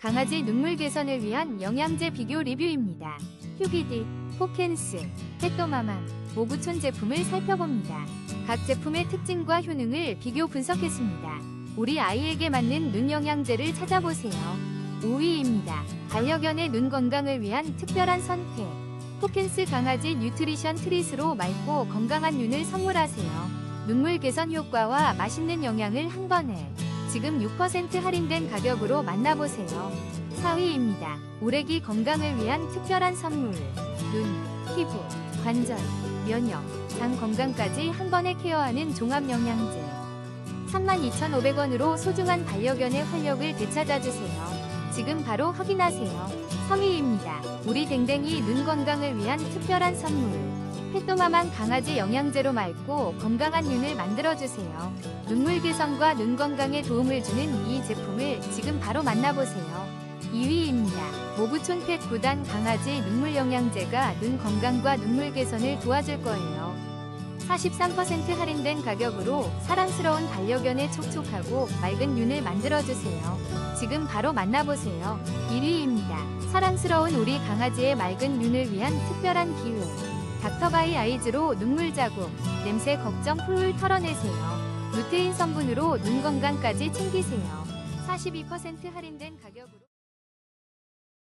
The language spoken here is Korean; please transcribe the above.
강아지 눈물 개선을 위한 영양제 비교 리뷰입니다. 휴기디, 포켄스, 페토마만, 모구촌 제품을 살펴봅니다. 각 제품의 특징과 효능을 비교 분석했습니다. 우리 아이에게 맞는 눈 영양제를 찾아보세요. 5위입니다. 반려견의 눈 건강을 위한 특별한 선택. 포켄스 강아지 뉴트리션 트릿으로 맑고 건강한 눈을 선물하세요. 눈물 개선 효과와 맛있는 영양을 한 번에 지금 6% 할인된 가격으로 만나보세요. 4위입니다. 우레기 건강을 위한 특별한 선물. 눈, 피부, 관절, 면역, 장 건강까지 한 번에 케어하는 종합 영양제. 32,500원으로 소중한 반려견의 활력을 되찾아주세요. 지금 바로 확인하세요. 3위입니다. 우리 댕댕이 눈 건강을 위한 특별한 선물. 페토마만 강아지 영양제로 맑고 건강한 눈을 만들어주세요. 눈물 개선과 눈 건강에 도움을 주는 이 제품을 지금 바로 만나보세요. 2위입니다. 모구촌 펫 9단 강아지 눈물 영양제가 눈 건강과 눈물 개선을 도와줄 거예요. 43% 할인된 가격으로 사랑스러운 반려견의 촉촉하고 맑은 눈을 만들어주세요. 지금 바로 만나보세요. 1위입니다. 사랑스러운 우리 강아지의 맑은 눈을 위한 특별한 기회. 닥터바이 아이즈로 눈물 자국, 냄새 걱정 훌훌 털어내세요. 루테인 성분으로 눈 건강까지 챙기세요. 42% 할인된 가격으로